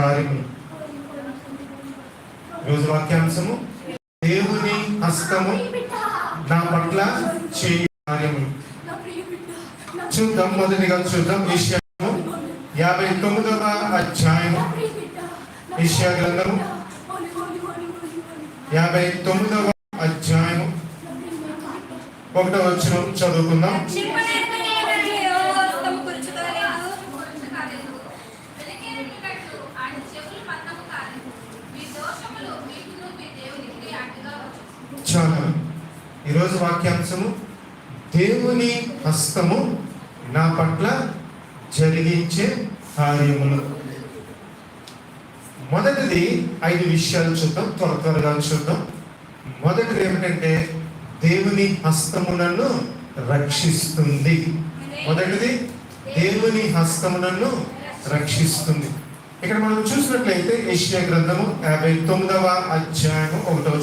కార్యములు రోజు వాక్యాంశము దేవుని హస్తము నా పట్ల చేయు కార్యములు చూద్దాం మొదటిగా చూద్దాం. విషయము యాభై తొమ్మిదవ అధ్యాయము. విషయ గ్రంథము. యాభై తొమ్మిదవ అధ్యాయము. ఒకటో వచ్చిన చదువుకుందాం. చాలా ఈరోజు వాక్యాంశము దేవుని హస్తము నా పట్ల జరిగించే కార్యములు. మొదటిది ఐదు విషయాలు చూద్దాం త్వర త్వరగా చూద్దాం. మొదటిది ఏమిటంటే దేవుని హస్తము రక్షిస్తుంది. మొదటిది దేవుని హస్తము రక్షిస్తుంది. ఇక్కడ మనం చూసినట్లయితే ఏషియా గ్రంథము యాభై తొమ్మిదవ అధ్యాయము ఒకటో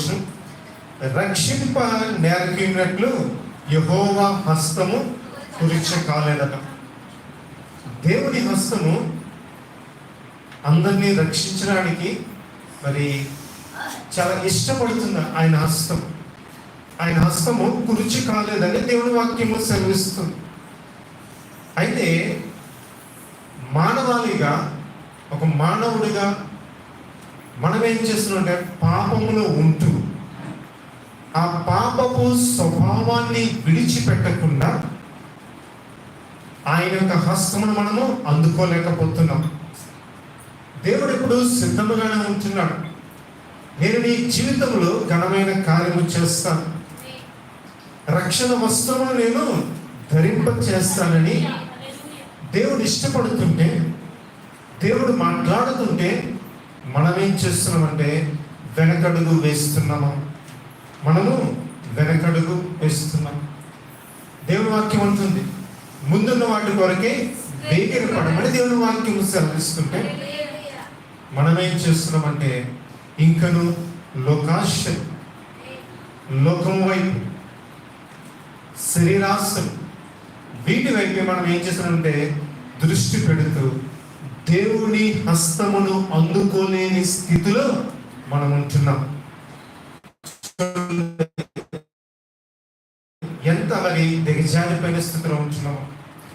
రక్షింప నేర్పినట్లు యహోవా హస్తము కురిచ కాలేదట దేవుని హస్తము అందరినీ రక్షించడానికి మరి చాలా ఇష్టపడుతున్న ఆయన హస్తం ఆయన హస్తము కురిచి కాలేదని దేవుని వాక్యము సెలవిస్తుంది. అయితే మానవాళిగా ఒక మానవుడిగా మనం ఏం చేస్తున్నామంటే పాపములో ఉంటూ ఆ పాపపు స్వభావాన్ని విడిచిపెట్టకుండా ఆయన యొక్క హస్తమును మనము అందుకోలేకపోతున్నాం. దేవుడు ఇప్పుడు సిద్ధముగానే ఉంటున్నాడు. నేను నీ జీవితంలో ఘనమైన కార్యము చేస్తాను. రక్షణ వస్త్రమును నేను ధరింప చేస్తానని దేవుడు ఇష్టపడుతుంటే దేవుడు మాట్లాడుతుంటే మనం ఏం చేస్తున్నామంటే వెనకడుగు వేస్తున్నాము. మనము వెనకడుగు వేస్తున్నాం. దేవుని వాక్యం ఉంటుంది ముందున్న వాటి కొరకే వేగిరి పడమని దేవుని వాక్యం సెలవిస్తుంటే మనం ఏం చేస్తున్నామంటే ఇంకను లోకాశ లోకం వైపు శరీరాశలు వీటి వైపు మనం ఏం చేస్తున్నామంటే దృష్టి పెడుతూ దేవుని హస్తమును అందుకోలేని స్థితిలో మనం ఉంటున్నాం ఎంత మరి దిగజారిపోయిన స్థితిలో ఉంటున్నావు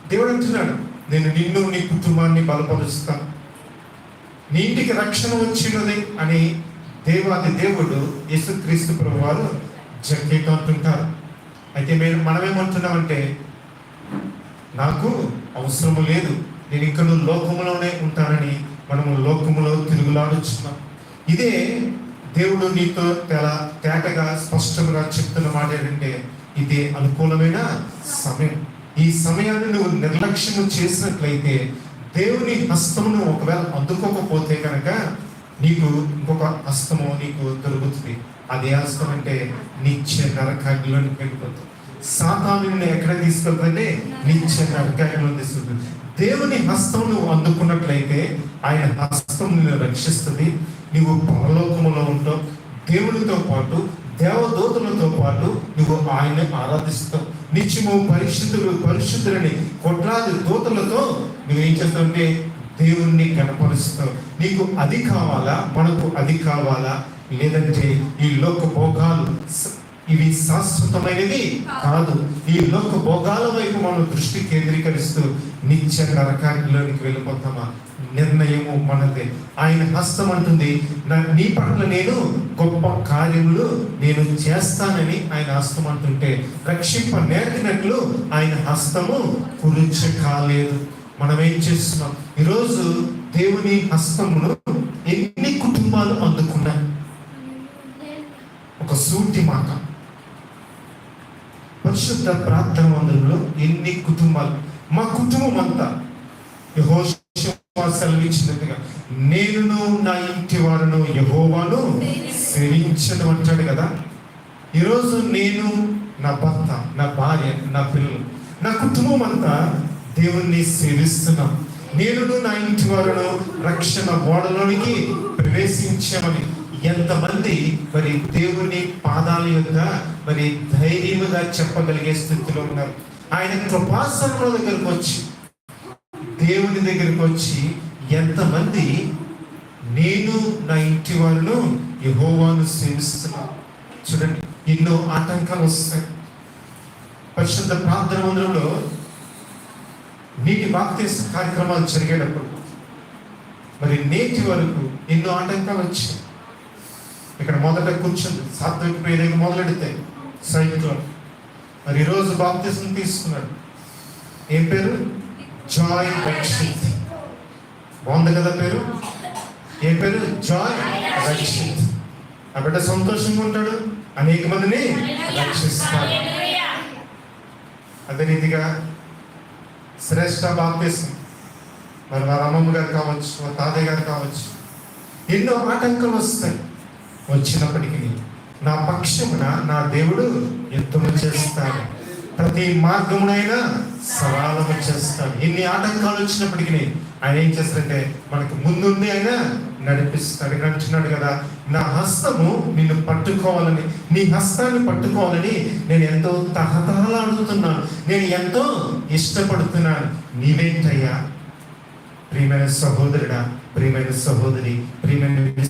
దేవుడు అంటున్నాడు నేను నిన్ను నీ కుటుంబాన్ని బలపరుస్తాను నీ ఇంటికి రక్షణ వచ్చినది అని దేవాది దేవుడు యేసుక్రీస్తు ప్రభు వారు జగ్గేతో అంటుంటారు. అయితే మేము మనమేమంటున్నామంటే నాకు అవసరము లేదు. నేను ఇక్కడ లోకములోనే ఉంటానని మనము లోకములో తిరుగులాడుచున్నాం. ఇదే దేవుడు నీతో తెలా తేటగా స్పష్టంగా చెప్తున్న మాట ఏంటంటే ఇది అనుకూలమైన సమయం. ఈ సమయాన్ని నువ్వు నిర్లక్ష్యం చేసినట్లయితే దేవుని హస్తమును ఒకవేళ అందుకోకపోతే కనుక నీకు ఇంకొక హస్తము నీకు దొరుకుతుంది. అదే హస్తం అంటే నిత్య నరకాగ్నిలోనికి వెళ్ళిపోతుంది. సాతాను ఎక్కడ తీసుకెళ్తుందంటే నిత్య నరకాగ్నిలో తీసుకెళ్తుంది. దేవుని హస్తం నువ్వు అందుకున్నట్లయితే ఆయన హస్తం నిన్ను రక్షిస్తుంది. నీవు పరలోకములో ఉంటావు దేవునితో పాటు దేవదూతలతో పాటు నువ్వు ఆయన్ని ఆరాధిస్తావు. నిత్యము పరిశుద్ధులు పరిశుద్ధులని కొట్లాది దూతలతో నువ్వేం చేస్తావంటే దేవుణ్ణి కనపరుస్తావు. నీకు అది కావాలా? మనకు అది కావాలా? లేదంటే ఈ లోక భోగాలు ఇవి శాశ్వతమైనది కాదు. ఈ లోక భోగాల వైపు మనం దృష్టి కేంద్రీకరిస్తూ నిత్య నరకాగ్నిలోనికి వెళ్ళిపోతామా? నిర్ణయము మనదే. ఆయన హస్తం అంటుంది "నా- నీ పట్ల నేను గొప్ప కార్యములు నేను చేస్తానని ఆయన హస్తం అంటుంటే రక్షింప నేర్పినట్లు ఆయన హస్తము కురుచ కాలేదు. మనం ఏం చేస్తున్నాం? ఈరోజు దేవుని హస్తమును ఎన్ని కుటుంబాలు అందుకున్నాయి ఒక సూటి మాట పరిశుద్ధ ప్రార్థన మందిరంలో ఎన్ని కుటుంబాలు? మా కుటుంబం అంతా యెహోషువ సెలవిచ్చినట్టుగా నేనును నా ఇంటి వారును యహోవాను సేవించడం అంటాడు కదా. ఈరోజు నేను నా భర్త నా భార్య నా పిల్లలు నా కుటుంబం అంతా దేవుణ్ణి సేవిస్తున్నాం. నేనును నా ఇంటి వారును రక్షణ ఓడలోనికి ప్రవేశించామని ఎంతమంది మరి దేవుని పాదాల యొక్క మరి ధైర్యముగా చెప్పగలిగే స్థితిలో ఉన్నారు? ఆయన కృపాసనం దగ్గరకు వచ్చి దేవుని దగ్గరికి వచ్చి ఎంతమంది నేను నా ఇంటి వాళ్ళు యహోవాను సేవిస్తున్నారు చూడండి ఎన్నో ఆటంకాలు వస్తాయి. పరిశుద్ధ ప్రార్థన మందిరంలో నీటి బాప్తీస కార్యక్రమాలు జరిగేటప్పుడు మరి నేటి వరకు ఎన్నో ఆటంకాలు వచ్చాయి. ఇక్కడ మొదట కూర్చుంది. సాత్విక పేరు మొదలెడితే సైట్లో మరి ఈరోజు బాప్తిజం తీసుకున్నాడు ఏం పేరు? జాయ్ రక్షిత్. బాగుంది కదా పేరు? ఏ పేరు? జాయ్ రక్షిత్. ఆ బిడ్డ సంతోషంగా ఉంటాడు. అనేక మందిని రక్షిస్తాడు. అదే రీతిగా శ్రేష్ట బాప్తిజం మరి వారి అమ్మమ్మ గారు కావచ్చు వారి తాతయ్య గారు కావచ్చు ఎన్నో ఆటంకాలు వస్తాయి. వచ్చినప్పటికీ నా పక్షమున నా దేవుడు యుద్ధము చేస్తాడు. ప్రతి మార్గమునైనా సవాలము చేస్తాడు. ఎన్ని ఆటంకాలు వచ్చినప్పటికీ ఆయన ఏం చేస్తాడంటే మనకు ముందుండి ఆయన నడిపిస్తాడు. ఇక్కడ అంటున్నాడు కదా నా హస్తము నిన్ను పట్టుకోవాలని నీ హస్తాన్ని పట్టుకోవాలని నేను ఎంతో తహతహలాడుతున్నాను. నేను ఎంతో ఇష్టపడుతున్నాను. నీవేంటయ్యా? ప్రియమైన సహోదరుడా ప్రియమైన సహోదరి ప్రియమైన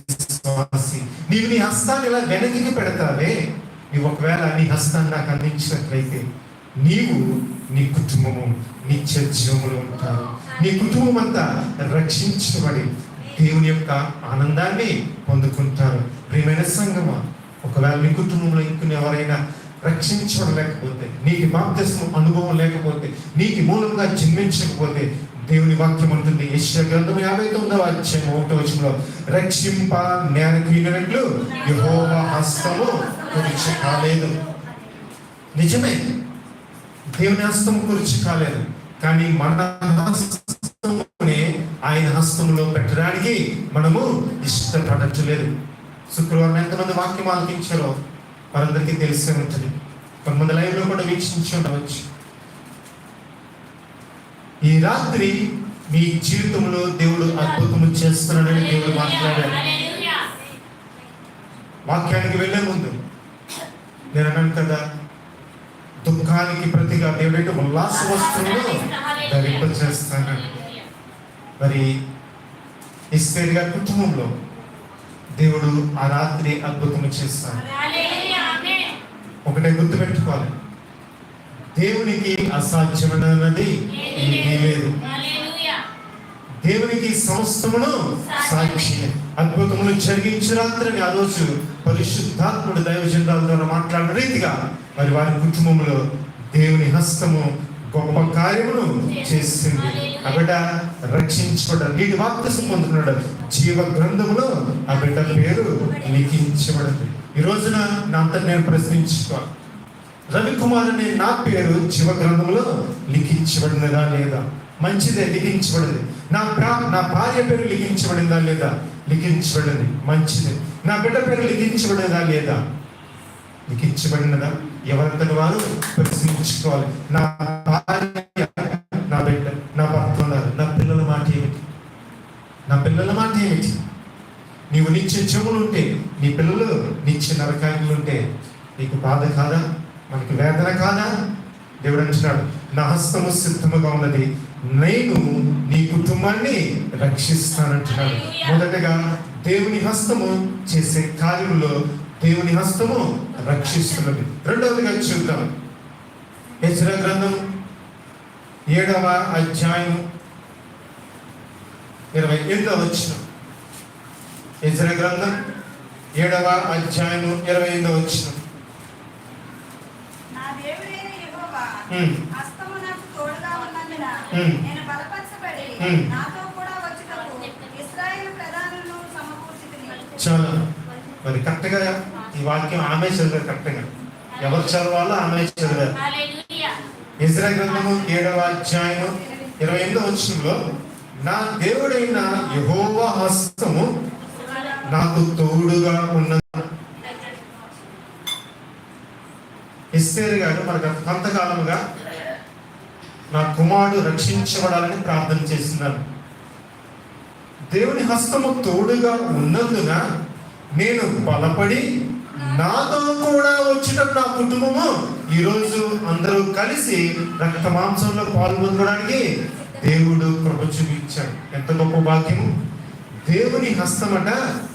విశ్వాసి. నీవు నీ హస్తాన్ని ఇలా వెనక్కి పెడతావే? నీవు ఒకవేళ నీ హస్తాన్ని నాకు అందించినట్లయితే నీవు నీ కుటుంబము నీ జీవములో ఉంటారు నీ కుటుంబం అంతా రక్షించబడి దేవుని యొక్క ఆనందాన్ని పొందుకుంటారు. ప్రియమైన సంగమా ఒకవేళ నీ కుటుంబంలో ఇంకొన్ని ఎవరైనా రక్షించడం లేకపోతే నీకు బాప్తిస్మ అనుభవం లేకపోతే నీకు మూలంగా జన్మించకపోతే దేవుని వాక్యం ఉంటుంది యశ్య గ్రంథం యాభై తొమ్మిదవ అధ్యాయం ఒకటో వచనంలో రక్షింప నేరకీనట్లు యహోవ హస్తము కురిచి కాలేదు. నిజమే దేవుని హస్తం కురిచి కాలేదు. కానీ మన హస్తమునే ఆయన హస్తంలో పెట్టడానికి మనము ఇష్టపడట్లేదు. శుక్రవారం ఎంతమంది వాక్యం ఆలకించారో వారందరికీ తెలిసే ఉంటుంది. కొంతమంది లైవ్లో కూడా వీక్షించి ఉండవచ్చు. ఈ రాత్రి మీ జీవితంలో దేవుడు అద్భుతము చేస్తున్నాడని దేవుడు మాట్లాడాడు. వాక్యానికి వెళ్ళే ముందు నేను అన్నాను కదా దుఃఖానికి ప్రతిగా దేవుడంటే ఉల్లాస వస్త్రములు ధరింప చేస్తాను మరి ఇస్పేర్ గారి కుటుంబంలో దేవుడు ఆ రాత్రి అద్భుతము చేస్తాడు. ఒకటే గుర్తుపెట్టుకోవాలి. దేవునికి అసాధ్యమైనది ఏమీ లేదు దేవునికి సమస్తమును సాక్షి అద్భుతములు జరిగించిన రాత్రిని ఆ రోజు పరిశుద్ధాత్ముడు దైవజనాల ద్వారా మాట్లాడిన రీతిగా మరి వారి కుటుంబంలో దేవుని హస్తము గొప్ప కార్యమును చేసింది ఆ బిడ్డ రక్షించబడ్డ నీటి వాక్తసం పొందుతున్నాడు జీవ గ్రంథములో ఆ బిడ్డ పేరు లిఖించబడింది. ఈ రోజున నా అంతటి నేను ప్రశ్నించుకోవాలి. రవికుమార్ అనే నా పేరు శివ గ్రంథంలో లిఖించబడినదా లేదా? మంచిదే లిఖించబడింది. నా ప్రా నా భార్య పేరు లిఖించబడిందా లేదా? లిఖించబడింది. మంచిదే. నా బిడ్డ పేరు లిఖించబడినదా లేదా? లిఖించబడినదా? ఎవరంతటి వారు? ప్రశ్నించుకోవాలి. నా భార్య నా బిడ్డ నా భర్త ఉన్నారు నా పిల్లల మాట ఏమిటి? నా పిల్లల మాట ఏమిటి? నీవు నిత్య చెవులు ఉంటే నీ పిల్లలు నిత్య నరకాయలు ఉంటే నీకు బాధ కాదా? మనకి వేదన కాదా దేవుడు అంటున్నాడు నా హస్తము సిద్ధముగా ఉన్నది. నేను నీ కుటుంబాన్ని రక్షిస్తానంటున్నాడు. మొదటగా దేవుని హస్తము చేసే కార్యములో దేవుని హస్తము రక్షిస్తున్నది. రెండవదిగా చూద్దాం. హెచ్చర గ్రంథం ఏడవ అధ్యాయం ఇరవై ఎనిమిదవ వచ్చిన హెచ్చర గ్రంథం ఏడవ అధ్యాయం ఇరవై ఎనిమిదవ వచ్చిన నా దేవుడైన యెహోవా ఉమ్. హస్తము నాకు తోడుగా ఉన్నందున ఉమ్. నేను బలపరచబడి ఉమ్. నాతో కూడా వచ్చుటకు ఇశ్రాయేలు ప్రధానులను సమకూర్చితిని. చాలా మరి కరెక్ట్గా ఈ వాక్యం ఆమె చదివారు కరెక్ట్గా ఎవరు చదవాలో ఆమె చదివారు. ఇజ్రా గ్రంథము ఏడవ అధ్యాయం ఇరవై ఎనిమిదో వచ్చంలో నా దేవుడైన యహోవా హస్తము నాకు తోడుగా ఉన్న ఎస్సేరు గారు మనకు కొంతకాలముగా నా కుమారుడు రక్షించబడాలని ప్రార్థన చేస్తున్నారు. దేవుని హస్తము తోడుగా ఉన్నందున నేను బలపడి నాతో కూడా వచ్చిన నా కుటుంబము ఈరోజు అందరూ కలిసి రక్త మాంసంలో పాల్గొనడానికి దేవుడు కృప చూపించాడు. ఎంత గొప్ప భాగ్యము. దేవుని హస్తమట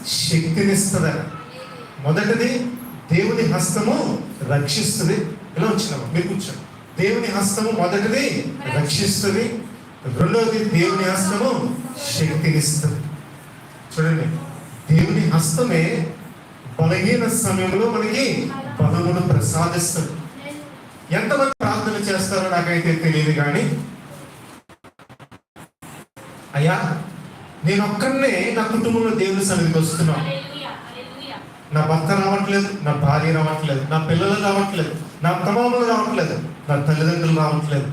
శక్తినిస్తుందట మొదటిది దేవుని హస్తము రక్షిస్తుంది. ఇలా వచ్చినాము మీరు కూర్చోండి. దేవుని హస్తము మొదటిది రక్షిస్తుంది. రెండవది దేవుని హస్తము శక్తినిస్తుంది. చూడండి. దేవుని హస్తమే బలహీన సమయంలో మనకి బలమును ప్రసాదిస్తుంది. ఎంతమంది ప్రార్థన చేస్తారో నాకైతే తెలియదు కానీ అయ్యా నేను ఒక్కనే నా కుటుంబంలో దేవుని సన్నిధికి వస్తున్నాను. నా భర్త రావట్లేదు నా భార్య రావట్లేదు నా పిల్లలు రావట్లేదు నా అత్తమామలు రావట్లేదు నా తల్లిదండ్రులు రావట్లేదు.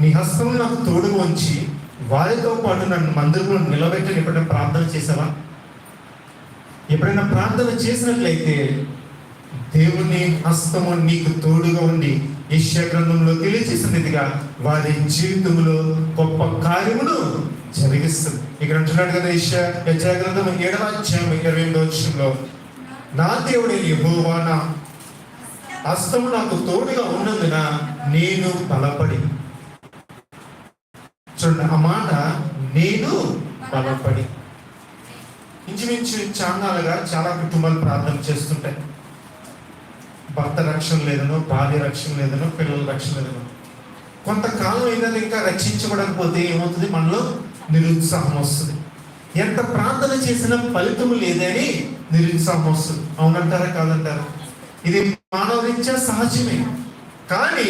నీ హస్తం నాకు తోడుగా ఉంచి వారితో పాటు నన్ను మందిరంలో నిలబెట్టి ఎప్పుడైనా ప్రార్థన చేసావా? ఎప్పుడైనా ప్రార్థన చేసినట్లయితే దేవుని హస్తము నీకు తోడుగా ఉండి యెషయా గ్రంథంలో తెలియజేసినదిగా వారి జీవితంలో గొప్ప కార్యమును జరిగిస్తుంది. ఇక్కడ అంటున్నాడు కదా యెషయా యెషయా గ్రంథం ఏడవ అధ్యాయం ఇరవై ఎనిమిదో వచ్చంలో నా దేవుడే యెహోవా నా హస్తము నాకు తోడుగా ఉన్నందున నేను బలపడి. చూడండి ఆ మాట నేను బలపడి. ఇంచుమించు చాన్నాలుగా చాలా కుటుంబాలు ప్రార్థన చేస్తుంటాయి. భర్త రక్షణ లేదనో భార్య రక్షణ లేదనో పిల్లల రక్షణ లేదనో. కొంతకాలం అయినది ఇంకా రక్షించబడకపోతే ఏమవుతుంది? మనలో నిరుత్సాహం వస్తుంది. ఎంత ప్రార్థన చేసినా ఫలితం లేదని నిరుత్సాహం వస్తుంది అవునంటారా కాదంటారా? ఇది మానవరీత్యా సహజమే. కానీ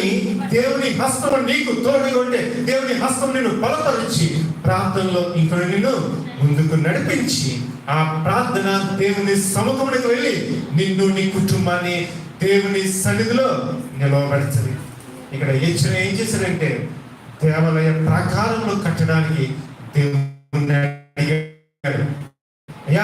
దేవుని హస్తం నీకు తోడుగా ఉంటే దేవుని హస్తం నిన్ను బలపరిచి ప్రార్థనలో ఇక్కడ నిన్ను ముందుకు నడిపించి ఆ ప్రార్థన దేవుని సముఖమునికి వెళ్ళి నిన్ను నీ కుటుంబాన్ని దేవుని సన్నిధిలో నిలవబడుతుంది. ఇక్కడ హెచ్చిన ఏం చేశారంటే దేవాలయ ప్రాకారంలో కట్టడానికి దేవుని అడిగాడు.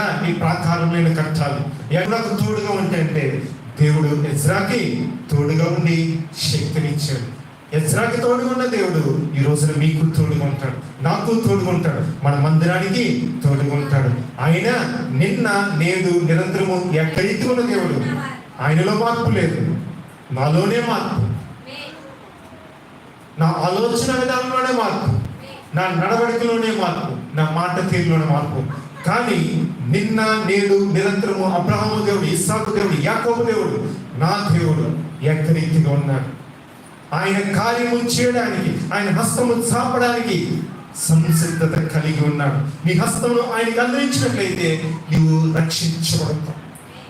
ఎజ్రా ఈ ప్రాకారం నేను కట్టాలి ఎజ్రాకు నాకు తోడుగా ఉంటే దేవుడు ఎజ్రాకి తోడుగా ఉండి శక్తినిచ్చాడు. ఎజ్రాకి తోడుగా ఉన్న దేవుడు ఈ రోజున మీకు తోడుగా ఉంటాడు. నాకు తోడుగా ఉంటాడు. మన మందిరానికి తోడుగా ఉంటాడు. ఆయన నిన్న నేడు నిరంతరము ఎక్కడైతే ఉన్న దేవుడు? ఆయనలో మార్పు లేదు. నాలోనే మార్పు. నా ఆలోచన విధానంలోనే మార్పు. నా నడవడికలోనే మార్పు. నా మాట తీరులోనే మార్పు. కానీ నిన్న నేడు నిరంతరము అబ్రహాము దేవుడు ఇస్సాకు దేవుడు యాకోబు దేవుడు నా దేవుడు ఏకరీతిగా ఉన్నాడు. ఆయన కార్యము చేయడానికి ఆయన హస్తము చాపడానికి సంసిద్ధత కలిగి ఉన్నాడు. నీ హస్తమును ఆయనకు అందించినట్లయితే నువ్వు రక్షించబడతావు.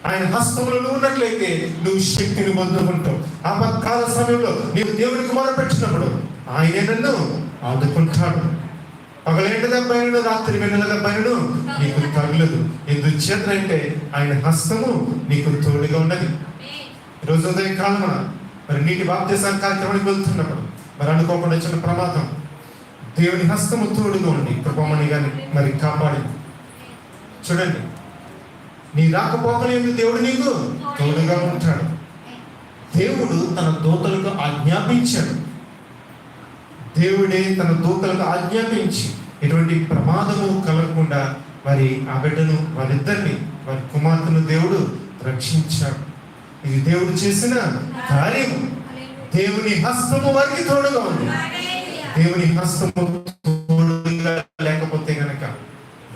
ఆయన హస్తములో నువ్వు ఉన్నట్లయితే నువ్వు శక్తిని పొందుకుంటావు. ఆపత్కాల సమయంలో నీవు దేవునికి మొదలుపెట్టినప్పుడు ఆయనే నన్ను ఆదుకుంటాడు. పగలేంటి పైనడు రాత్రి వెన్నెల పైనడు నీకు తగలదు. ఎందుచేత అంటే ఆయన హస్తము నీకు తోడుగా ఉన్నది. రోజు ఉదయం కాలమున మరి నీటి బాప్తీసాల కార్యక్రమానికి వెళ్తున్నప్పుడు మరి అనుకోకుండా వచ్చిన ప్రమాదం. దేవుని హస్తము తోడుగా ఉండి కృపమణి కానీ మరి కాపాడి చూడండి. నీ రాకపోకలేదు దేవుడు నీకు? తోడుగా ఉంటాడు. దేవుడు తన దూతలకు ఆజ్ఞాపించాడు. దేవుడే తన దూతలకు ఆజ్ఞాపించి ఎటువంటి ప్రమాదము కలగకుండా మరి ఆ బిడ్డను వారిద్దరిని వారి కుమార్తెను దేవుడు రక్షించాడు. ఇది దేవుడు చేసిన కార్యము. దేవుని హస్తము వారికి తోడుగా ఉంది. దేవుని హస్తము తోడుగా లేకపోతే గనక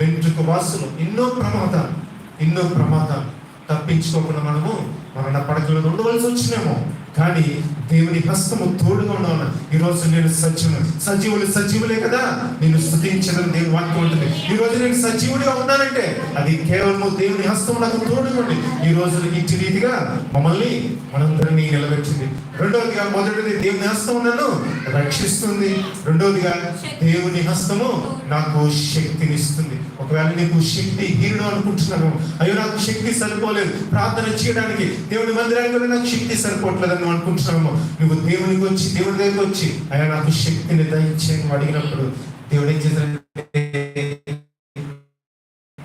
వెంట్రుకు వాసులు ఎన్నో ప్రమాదాలు ఎన్నో ప్రమాదాలు తప్పించుకోకుండా మనము మరణ పడకలు ఉండవలసి వచ్చినేమో. కానీ దేవుని హస్తము తోడుగా ఉన్నాను ఈ రోజు నేను సజీవులు సజీవులు సజీవులే కదా? నేను స్థుతించడం దేవుని వాక్యం ఉంటుంది. ఈ రోజు నేను సజీవుడిగా ఉన్నానంటే అది కేవలము దేవుని హస్తం నాకు తోడుగా ఉంది. ఈ రోజు ఇచ్చి రీతిగా మమ్మల్ని మనందరినీ నిలబెట్టింది. రెండవదిగా మొదటిది దేవుని హస్తం నన్ను రక్షిస్తుంది. రెండవదిగా దేవుని హస్తము నాకు శక్తినిస్తుంది. ఒకవేళ నీకు శక్తి హీనుడు అనుకుంటున్నాను అయ్యో నాకు శక్తి సరిపోలేదు. ప్రార్థన చేయడానికి దేవుని మందిరానికి నాకు శక్తి సరిపోవట్లేదని నువ్వు అనుకుంటున్నాము నువ్వు దేవునికి వచ్చి దేవుడి దగ్గరికి వచ్చి అయ్యా నాకు శక్తిని దయచేయని అడిగినప్పుడు దేవుడు ఏం చేశాడంటే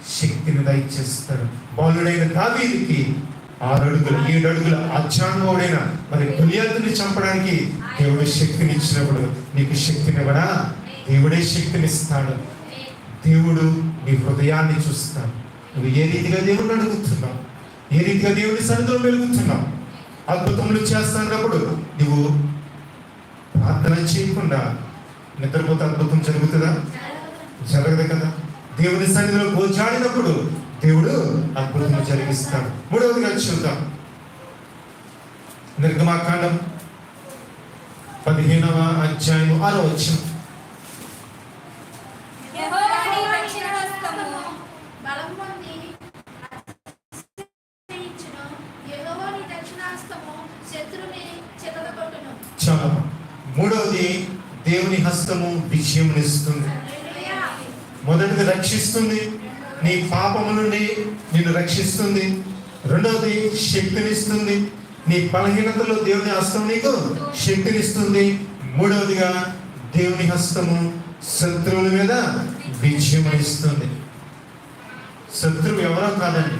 శక్తిని దయచేస్తాడు. బాలుడైన దావీదికి ఆరు అడుగుల ఏడు అడుగుల అజ్ఞానుడైన మరి దునియాతుని చంపడానికి దేవుడు శక్తిని ఇచ్చినప్పుడు నీకు శక్తిని శక్తినివ్వడా? దేవుడే శక్తినిస్తాడు. దేవుడు నీ హృదయాన్ని చూస్తాను నువ్వు ఏ రీతిగా దేవుడిని అడుగుతున్నావు? ఏ రీతిగా దేవుడి సన్నిధిలో వెలుగుతున్నావు? అద్భుతములు చేస్తున్నప్పుడు నువ్వు ప్రార్థన చేయకుండా నిద్రపోతే అద్భుతం జరుగుతుందా? జరగదు కదా. దేవుని సన్నిధిలో గోచాడినప్పుడు దేవుడు అద్భుతం జరిగిస్తాడు. మూడవదిగా చూద్దాం. నిర్గమాకాండం పదిహేనవ అధ్యాయం ఆరో వచ్చిన యెహోవాని దక్షిణ హస్తము చాలా మూడవది దేవుని హస్తము విజయమునిస్తుంది. హల్లెలూయా. మొదటిది రక్షిస్తుంది. నీ పాపము నుండి నిన్ను రక్షిస్తుంది. రెండవది శక్తినిస్తుంది. నీ బలహీనతలో దేవుని హస్తం నీకు శక్తినిస్తుంది. మూడవదిగా దేవుని హస్తము శత్రువుల మీద విజయమునిస్తుంది. శత్రువు ఎవరో కాదండి.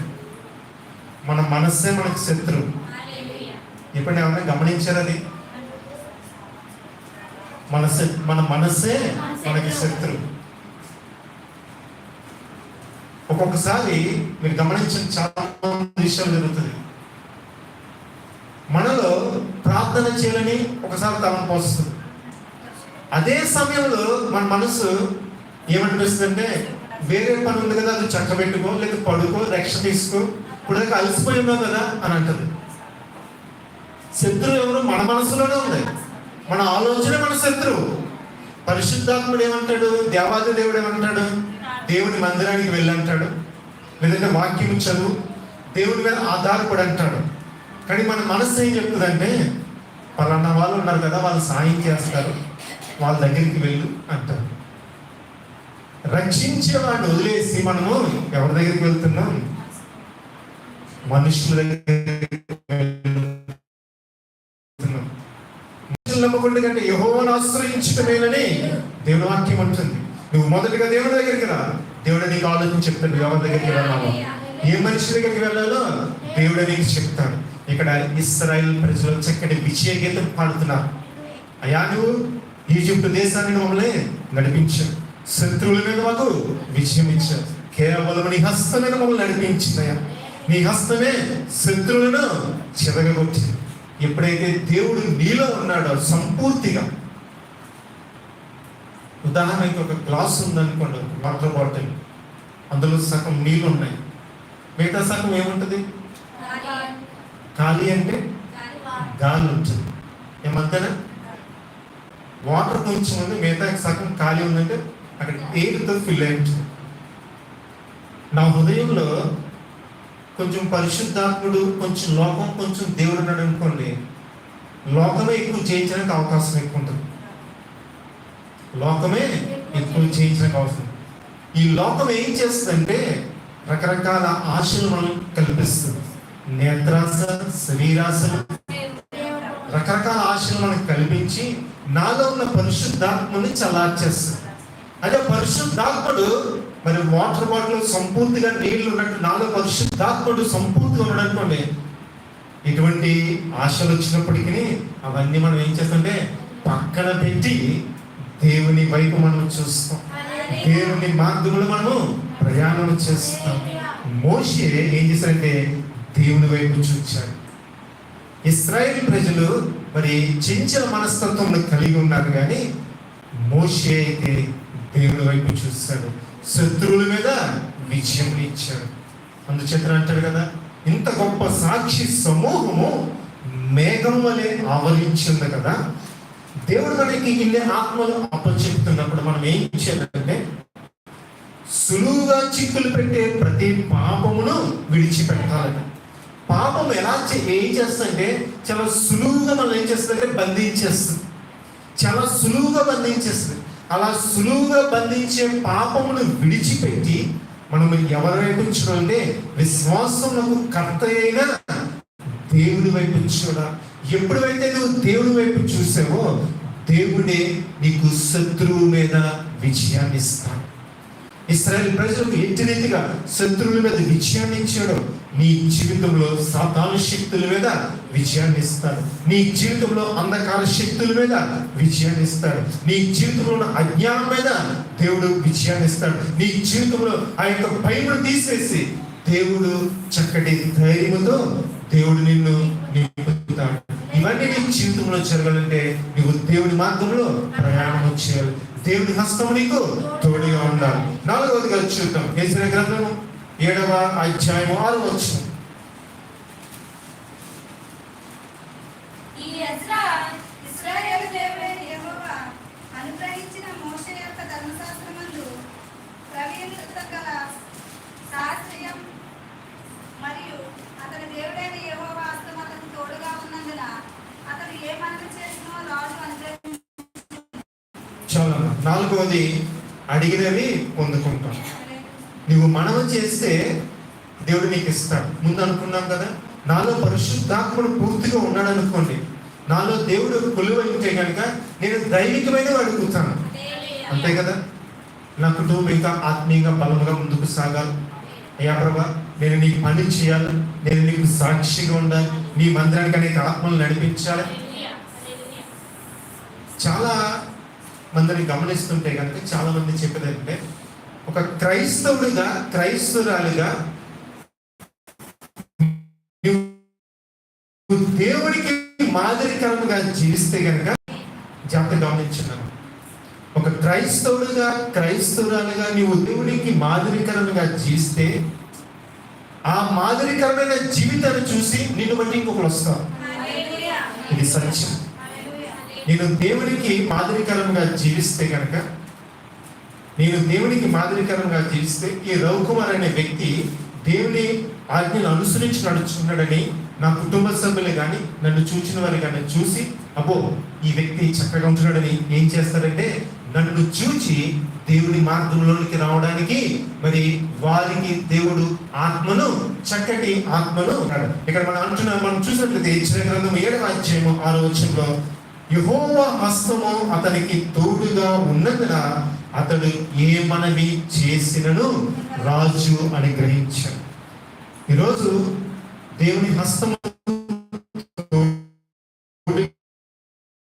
మన మనస్సే మనకు శత్రువు. ఇప్పుడు ఏమైనా గమనించారు అది? మన మన మనస్సే మనకి శత్రువు. ఒక్కొక్కసారి మీరు గమనించిన చాలా విషయాలు జరుగుతుంది మనలో ప్రార్థన చేయాలని ఒకసారి తలంపు వస్తుంది అదే సమయంలో మన మనసు ఏమనిపిస్తుందంటే వేరే పని ఉంది కదా అది చక్కబెట్టుకో లేదా పడుకో రక్ష తీసుకో ఇప్పుడు అలసిపోయి ఉన్నావు కదా అని అంటది. శత్రువు ఎవరు? మన మనసులోనే ఉంది. మన ఆలోచన మన శత్రువు. పరిశుద్ధాత్ముడు ఏమంటాడు? దేవాది దేవుడు ఏమంటాడు? దేవుని మందిరానికి వెళ్ళంటాడు. లేదంటే వాక్యం చదువు. దేవుని మీద ఆధారపడి అంటాడు. కానీ మన మనసు ఏం చెప్తుందంటే పలానా వాళ్ళు ఉన్నారు కదా వాళ్ళు సాయం చేస్తారు. వాళ్ళ దగ్గరికి వెళ్ళు అంటారు రక్షించే వాడిని వదిలేసి మనము ఎవరి దగ్గరికి వెళ్తున్నాం? మనుషుల మనుషులు నమ్మకుండా కంటే యహోవను ఆశ్రయించటమేనని దేవుని వాక్యం అంటుంది. నువ్వు మొదటిగా దేవుని దగ్గరికి రా. దేవుడు నీకు ఆలోచన చెప్తాడు. ఎవరి దగ్గరికి వెళ్ళాలో? ఏ మనిషి దగ్గరికి వెళ్ళాలో? దేవుడు నీకు చెప్తాడు. ఇక్కడ ఇస్రాయల్ ప్రజలు చక్కటి విజయ గీతం పాడుతున్నారు అయ్యా నువ్వు ఈజిప్ట్ దేశాన్ని మమ్మల్ని నడిపించాడు శత్రువుల మీద మాకు విజయం ఇచ్చావు కేవలం నీ హస్తమే మమ్మల్ని నడిపించినాయా నీ హస్తమే శత్రువులను చెదగొట్టింది ఎప్పుడైతే దేవుడు నీలో ఉన్నాడో సంపూర్తిగా. ఉదాహరణకి ఒక గ్లాస్ ఉందనుకోండి వాటర్ బాటిల్. అందులో సగం నీళ్ళు ఉన్నాయి. మిగతా సగం ఏముంటుంది? ఖాళీ అంటే? గాలి ఉంటుంది. ఏమంతేనా వాటర్ కొంచెం ఉంది మిగతా సగం ఖాళీ ఉందంటే? అక్కడ ఎయిర్తో ఫిల్ అయి నా హృదయంలో కొంచెం పరిశుద్ధాత్ముడు కొంచెం లోకం కొంచెం దేవుడు ఉన్నాడు అనుకోండి లోకమే ఎక్కువ చేయించడానికి అవకాశం ఎక్కువ ఉంటుంది. లోకమే ఎక్కువ చేయించడానికి అవసరం ఈ లోకం ఏం చేస్తుందంటే రకరకాల ఆశలు మనం కల్పిస్తుంది. నేత్రాశ శరీరాశ రకరకాల ఆశలు మనకు కల్పించి నాలో ఉన్న పరిశుద్ధాత్మని చల్లార్చేస్తుంది. అదే పరిశుద్ధాత్ముడు మరి వాటర్ బాటిల్ సంపూర్తిగా నీళ్ళు ఉన్నట్టు నాలో పరిశుద్ధాత్ముడు సంపూర్తిగా ఉన్నాడనుకోండి ఇటువంటి ఆశలు వచ్చినప్పటికీ అవన్నీ మనం ఏం చేస్తుంటే పక్కన పెట్టి దేవుని వైపు మనం చూస్తాం. దేవుని మార్గంలో మనము ప్రయాణం చేస్తాం. మోషే ఏం చేశారంటే దేవుని వైపు చూచాడు. ఇస్రాయేల్ ప్రజలు మరి చెంచల మనస్తత్వం కలిగి ఉన్నారు కానీ మోషే అయితే దేవుడి వైపు చూస్తాడు. శత్రువుల మీద విజయం ఇచ్చాడు. అందుచేత అంటాడు కదా ఇంత గొప్ప సాక్షి సమూహము మేఘం వలె ఆవరించింది కదా. దేవుడు మనకి ఇన్ని ఆత్మలు అప్పచెప్తున్నప్పుడు మనం ఏం చేయాలంటే సులువుగా చిక్కులు పెట్టే ప్రతి పాపమును విడిచిపెట్టాలని పాపం ఎలా ఏం చేస్తుందంటే చాలా సులువుగా మనం ఏం చేస్తుందంటే బంధించేస్తుంది. చాలా సులువుగా బంధించేస్తుంది. అలా సులువుగా బంధించే పాపమును విడిచిపెట్టి మనం ఎవరి వైపు చూడాలంటే విశ్వాసములకు కర్త అయిన దేవుని వైపు చూడ ఎప్పుడైతే నువ్వు దేవుని వైపు చూసావో దేవుడే నీకు శత్రువు మీద విజయాన్ని ఇస్తాడు. ఇస్రాయల్ ప్రజలకు ఎట్టి రీతిగా శత్రువుల మీద విజయాన్ని ఇచ్చాడు నీ జీవితంలో సాతాను శక్తుల మీద విజయాన్ని ఇస్తాడు. నీ జీవితంలో అంధకార శక్తుల మీద విజయాన్ని ఇస్తాడు. నీ జీవితంలో ఉన్న అజ్ఞానం మీద దేవుడు విజయాన్ని ఇస్తాడు. నీ జీవితంలో ఆ యొక్క భయమును తీసేసి దేవుడు చక్కటి ధైర్యముతో దేవుడు నిన్ను నింపుతాడు. ఇవన్నీ నీ జీవితంలో జరగాలంటే నువ్వు దేవుని మార్గంలో ప్రయాణం చేయాలి. దేవుని హస్తం నీకు తోడుగా ఉండాలి. నాలుగవదిగా చూద్దాం. ఏసిన గ్రంథము ఏడవ అధ్యాయం ఆరు వచ్చు మరియు అతని దేవుడైన యెహోవా హస్తం అతనికి తోడుగా ఉన్నందున అతను ఏ మనవి చేసినో రాజు అనుగ్రహించాడు చాలా. నాలుగవది అడిగినవి పొందుకుంటాం. నువ్వు మనవి చేస్తే దేవుడు నీకు ఇస్తాడు ముందు అనుకున్నాం కదా? నాలో పరిశుద్ధాత్ముడు పూర్తిగా ఉన్నాడు అనుకోండి నాలో దేవుడు కొలువై ఉంటే కనుక నేను దైవికమైన అడుగుతాను అంతే కదా? నా కుటుంబం ఇంకా ఆత్మీయంగా బలంగా ముందుకు సాగాలి. అయ్యా ప్రభా నేను నీకు పని చేయాలి. నేను నీకు సాక్షిగా ఉండాలి. నీ మందిరానికి అనేక ఆత్మలు నడిపించాలి. చాలా మందిని గమనిస్తుంటే కనుక చాలా మంది చెప్పేది అంటే ఒక క్రైస్తవుడిగా క్రైస్తవురాలుగా దేవుడికి మాదిరికరంగా జీవిస్తే కనుక జాగ్రత్త గమనించున్నాను ఒక క్రైస్తవుడుగా క్రైస్తవురాలుగా నీవు దేవుడికి మాదిరికరంగా జీవిస్తే ఆ మాదిరికరమైన జీవితాన్ని చూసి నిన్ను బట్టి ఇంకొకరు వస్తారు. ఇది సత్యం. నేను దేవునికి మాదిరికరంగా జీవిస్తే కనుక నేను దేవునికి మాదిరికరంగా జీవిస్తే ఈ రవికుమార్ అనే వ్యక్తి దేవుని ఆజ్ఞను అనుసరించి నడుచుకున్నాడని నా కుటుంబ సభ్యులు కానీ నన్ను చూచిన వారు కానీ చూసి అబ్బో ఈ వ్యక్తి చక్కగా ఉంటున్నాడని ఏం చేస్తారంటే నన్ను చూచి దేవుని మార్గంలోనికి రావడానికి మరి వారికి దేవుడు ఆత్మను చక్కటి ఆత్మను ఇక్కడ మనం అంటున్నాం మనం చూసినట్లయితే ఇచ్చిన గ్రంథం ఏడవ అధ్యాయము ఆరో యహోవ హస్తము అతనికి తోడుగా ఉన్నందున అతడు ఏ మనవి చేసినను రాజు అని గ్రహించాడు ఈరోజు దేవుని హస్తము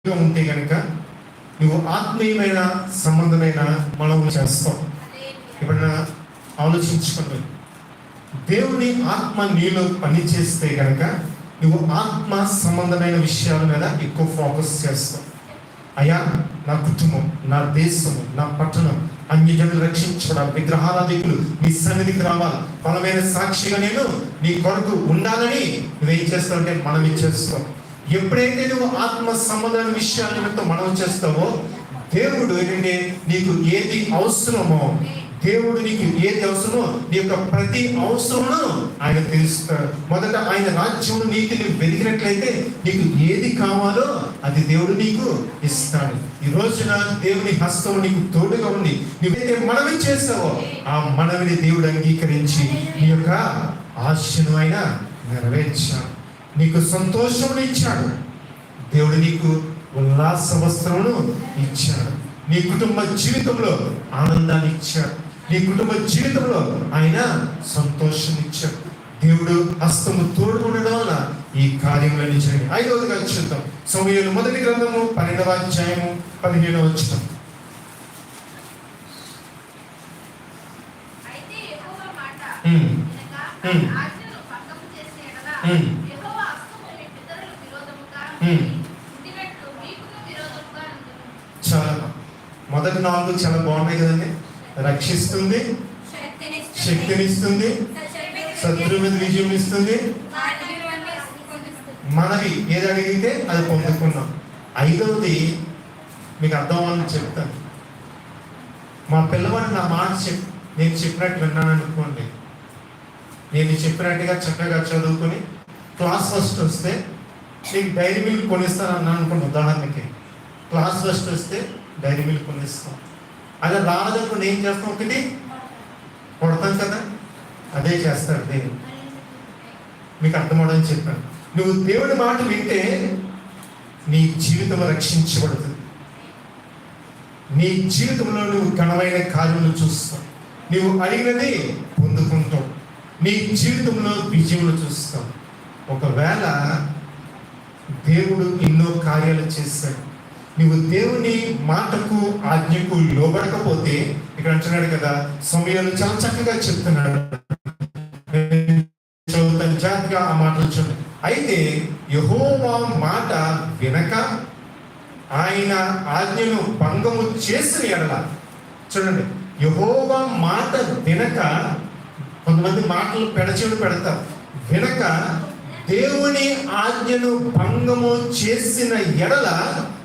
ఉంటే కనుక నువ్వు ఆత్మీయమైన సంబంధమైన మనం చేస్తావు ఎప్పుడైనా ఆలోచించుకోండి. దేవుని ఆత్మ నీలో పని చేస్తే నువ్వు ఆత్మ సంబంధమైన విషయాల మీద ఎక్కువ ఫోకస్ చేస్తావు. అయ్యా నా కుటుంబం నా దేశము నా పట్టణం అన్యజనులు రక్షించడం విగ్రహారాధికులు నీ సన్నిధికి రావాలి. బలమైన సాక్షిగా నేను నీ కొరకు ఉండాలని నువ్వేం చేస్తావంటే మనం ఇచ్చేస్తావు ఎప్పుడైతే నువ్వు ఆత్మ సంబంధమైన విషయాల నిమిత్తం మనం చేస్తావో దేవుడు ఏంటంటే నీకు ఏది అవసరమో దేవుడు నీకు ఏది అవసరమో నీ యొక్క ప్రతి అవసరమును ఆయన తెలుస్తాడు. మొదట ఆయన రాజ్యమును నీతిని వెతికినట్లయితే నీకు ఏది కావాలో అది దేవుడు నీకు ఇస్తాడు. ఈ రోజున దేవుని హస్తం నీకు తోడుగా ఉంది నువ్వైతే మనవి చేస్తావో ఆ మనవిని దేవుడు అంగీకరించి నీ యొక్క ఆశను ఆయన నెరవేర్చాడు. నీకు సంతోషమును ఇచ్చాడు. దేవుడు నీకు ఉల్లాస వస్త్రమును ఇచ్చాడు. నీ కుటుంబ జీవితంలో ఆనందాన్ని ఇచ్చాడు. నీ కుటుంబ జీవితంలో ఆయన సంతోషం ఇచ్చాడు దేవుడు హస్తము తోడు ఉండడం వల్ల ఈ కార్యములన్నీ జరిగాయి. ఐదవదిగా చూద్దాం. సమయంలో మొదటి గ్రంథము పన్నెండవ అధ్యాయము పదిహేనవ వచ్చిన. చాలా మొదటి నాలుగు చాలా బాగున్నాయి కదండి. రక్షిస్తుంది శక్తినిస్తుంది. శక్తినిస్తుంది శత్రువు మీద విజయం ఇస్తుంది మనవి ఏది అడిగితే అది పొందుకున్నాం. ఐదవది మీకు అర్థం అవ్వాలని చెప్తాను. మా పిల్లవాడు నా మాట చెప్ నేను చెప్పినట్టు విన్నాను అనుకోండి. నేను చెప్పినట్టుగా చక్కగా చదువుకొని క్లాస్ ఫస్ట్ వస్తే నీకు డైరీ మిల్క్ కొనిస్తాను అన్నాను అనుకోండి ఉదాహరణకి. క్లాస్ ఫస్ట్ వస్తే డైరీ మిల్క్ కొనిస్తాను అదే రాలేదనుకోండి ఏం చేస్తాం ఒకటి కొడతాం కదా. అదే చేస్తాడు దేవుడు. మీకు అర్థమవడం చెప్పాను. నువ్వు దేవుడి మాట వింటే నీ జీవితం రక్షించబడుతుంది. నీ జీవితంలో నువ్వు ఘనమైన కార్యములు చూస్తావు. నువ్వు అడిగినది పొందుకుంటావు. నీ జీవితంలో విజయములు చూస్తావు. ఒకవేళ దేవుడు ఎన్నో కార్యాలు చేస్తాడు నువ్వు దేవుని మాటకు ఆజ్ఞకు లోబడకపోతే ఇక్కడ అంటున్నాడు కదా సమయాలు చాలా చక్కగా చెప్తున్నాడు. జాతిగా ఆ మాటలు చూడండి అయితే యహోవా మాట వినక ఆయన ఆజ్ఞను భంగము చేసిన ఎడల. చూడండి యహోవా మాట వినక కొంతమంది మాటలు పెడచెడు పెడతారు వినక దేవుని ఆజ్ఞను భంగము చేసిన ఎడల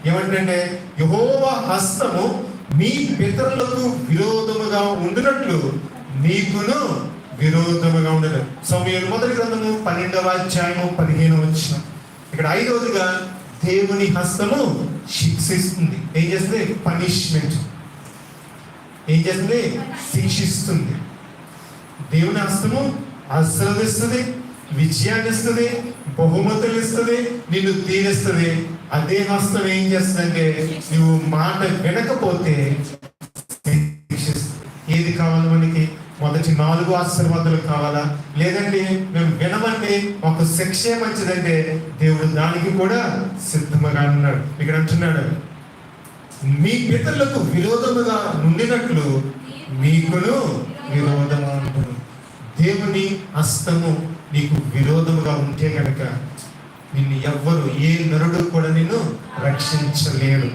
ఏమంటే యహోవ హస్తము మీ పితరులకు విరోధముగా ఉండినట్లు నీకును విరోధముగా ఉండదు సమయంలో మొదటి గ్రంథము పన్నెండవ అధ్యాయము పదిహేను వచ్చిన. ఇక్కడ ఐదవదిగా దేవుని హస్తము శిక్షిస్తుంది. ఏం చేస్తుంది? పనిష్మెంట్ ఏం చేస్తుంది? శిక్షిస్తుంది. దేవుని హస్తము ఆశీర్వదిస్తుంది విజయాన్ని ఇస్తుంది బహుమతులు ఇస్తుంది నిన్ను తీరిస్తుంది. అదే హస్తం ఏం చేస్తుందంటే నువ్వు మాట వినకపోతే ఏది కావాలి మనకి? మొదటి నాలుగు ఆశీర్వాదాలు కావాలా? లేదంటే మేము వినమండి ఒక శిక్షే మంచిదంటే దేవుడు దానికి కూడా సిద్ధముగా ఉన్నాడు. ఇక్కడ అంటున్నాడు మీ పితరులకు విరోధముగా నుండినట్లు మీకును విరోధము అంటున్నాడు. దేవుని హస్తము నీకు విరోధముగా ఉంటే కనుక నిన్ను ఎవ్వరు ఏ నరుడు కూడా నిన్ను రక్షించలేరు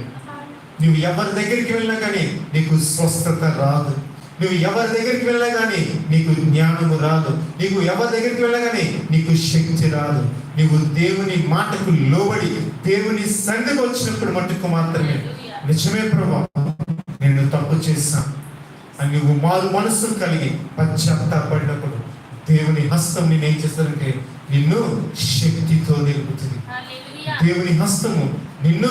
నువ్వు ఎవరి దగ్గరికి వెళ్ళినా కానీ నీకు స్వస్థత రాదు. నువ్వు ఎవరి దగ్గరికి వెళ్ళినా కానీ నీకు జ్ఞానము రాదు. నీకు ఎవరి దగ్గరికి వెళ్ళినా కానీ నీకు శక్తి రాదు. నీవు దేవుని మాటకు లోబడి దేవుని సంగతి వచ్చినప్పుడు మట్టుకు మాత్రమే. నిజమే ప్రభా నేను తప్పు చేశాను. అని నువ్వు మారు మనస్సు కలిగి పశ్చాత్తాపడినప్పుడు దేవుని హస్తం నేను ఏం చేస్తానంటే నిన్ను శక్తితో నిలుపుతుంది. దేవుని హస్తము నిన్ను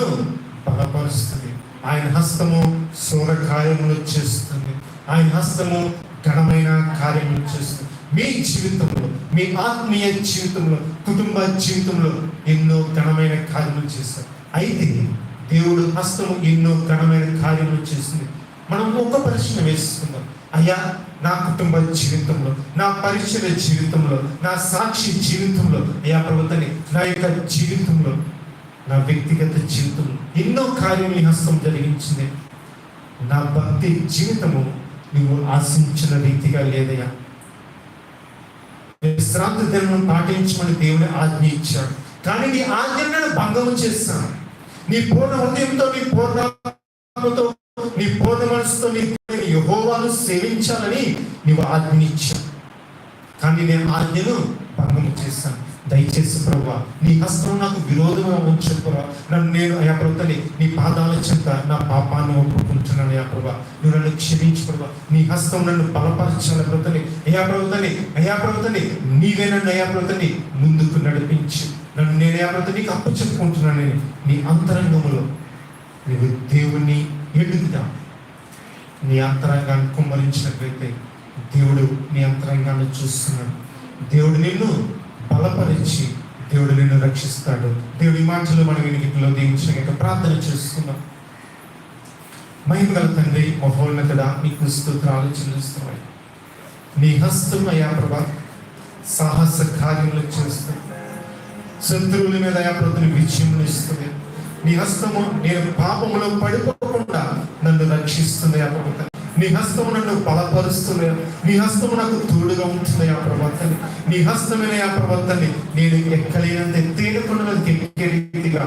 బలపరుస్తుంది. ఆయన హస్తము సూరకార్యములు చేస్తుంది. ఆయన హస్తము ఘనమైన కార్యములు చేస్తుంది. మీ జీవితంలో మీ ఆత్మీయ జీవితంలో కుటుంబ జీవితంలో ఎన్నో ఘనమైన కార్యములు చేస్తారు అయితే దేవుడు హస్తము ఎన్నో ఘనమైన కార్యములు చేస్తుంది. మనం ఒక ప్రశ్న వేసుకుందాం. అయ్యా నా కుటుంబ జీవితంలో నా పరిచయ జీవితంలో నా సాక్షి జీవితంలో అయ్యా ప్రభుత్వని నా యొక్క జీవితంలో నా వ్యక్తిగత జీవితంలో ఎన్నో కార్యం ఈ హస్తం జరిగించింది. నా భక్తి జీవితము నువ్వు ఆశించిన రీతిగా లేదయ్యా. విశ్రాంతి దినం పాటించమని దేవుని ఆజ్ఞ ఇచ్చాడు. కానీ నీ ఆజ్ఞలను భంగం చేస్తాను నీ పూర్ణ హృదయంతో నీ పూర్ణతో నీ పూర్ణ మనసుతో నీ యహోవాను సేవించాలని నీవు ఆజ్ఞ కానీ నేను ఆజ్ఞను భంగం చేస్తాను దయచేసి ప్రభు నీ హస్తం నాకు విరోధంగా ఉంచు ప్రభా నన్ను నేను అయా ప్రభుత్వని నీ పాదాల చెంత నా పాపాన్ని ఒప్పుకుంటున్నాను అయా ప్రభా నువ్వు నన్ను క్షమించు ప్రభా నీ హస్తం నన్ను బలపరచాలి ప్రభుత్వని అయా ప్రభుత్వని అయా ప్రభుత్వని నీవే నన్ను అయా ప్రభుత్వని ముందుకు నడిపించు. నన్ను నేను అయా ప్రభుత్వ నీకు అప్పు చెప్పుకుంటున్నాను నేను. నీ అంతరంగంలో నువ్వు దేవుణ్ణి ఎడుగుదా నీ అంతరంగాన్ని కుమ్మరించినట్లయితే దేవుడు నీ అంతరంగాన్ని చూస్తున్నాడు. దేవుడు నిన్ను బలపరిచి దేవుడు నిన్ను రక్షిస్తాడు. దేవుడి మాటలు మనం వినికిలో దీవించిన ప్రార్థన చేస్తున్నాం. మహిమగల తండ్రి మహోన్నతుడా నీకు స్తోత్రాలు చెల్లిస్తున్నాయి. నీ హస్తం అయా ప్రభా సాహస కార్యములు చేస్తుంది శత్రువుల మీద అయా ప్రభుని విజయములు ఇస్తుంది నీ హస్తము నేను పాపములో పడిపోకుండా రక్షిస్తున్నాయా రక్షిస్తుంది నీ హస్తము నన్ను బలపరుస్తున్నాయా? నీ హస్తము నాకు తోడుగా ఉంటున్నాయా ఆ ప్రవర్తన నీ హస్తమైన ఆ ప్రవర్తన నేను ఎక్కలేనంత తేలికుండా ఎక్కే రీతిగా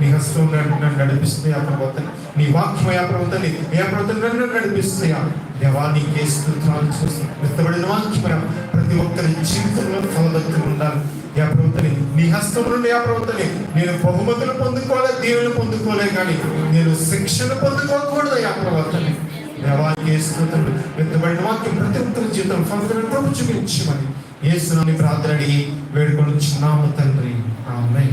నీ హస్తం నన్ను నన్ను నడిపిస్తుంది ఆ ప్రవర్తన నీ వాక్యం ఆ ప్రవర్తన ఏ ప్రవర్తన నన్ను నడిపిస్తున్నాయా? దేవా నీకే స్తోత్రాలు చూస్తున్నాను. మెత్తబడిన వాక్యమైన ప్రతి ఒక్కరి జీవితంలో ఫలభక్తులు ఉండాలి యా ప్రభుత్వని నీ హస్తం నుండి యా ప్రభుత్వని నేను బహుమతులు పొందుకోలే దీవెలు పొందుకోలే కానీ నేను శిక్షణ పొందుకోకూడదు యా ప్రభుత్వని దేవాన్ని వేసుకుంటాడు పెద్దబడిన వాక్యం ప్రతి ఒక్కరి జీవితం ఫలితం చూపించమని ఏసునాన్ని ప్రార్థన అడిగి వేడుకొని చిన్నాము తండ్రి. ఆమె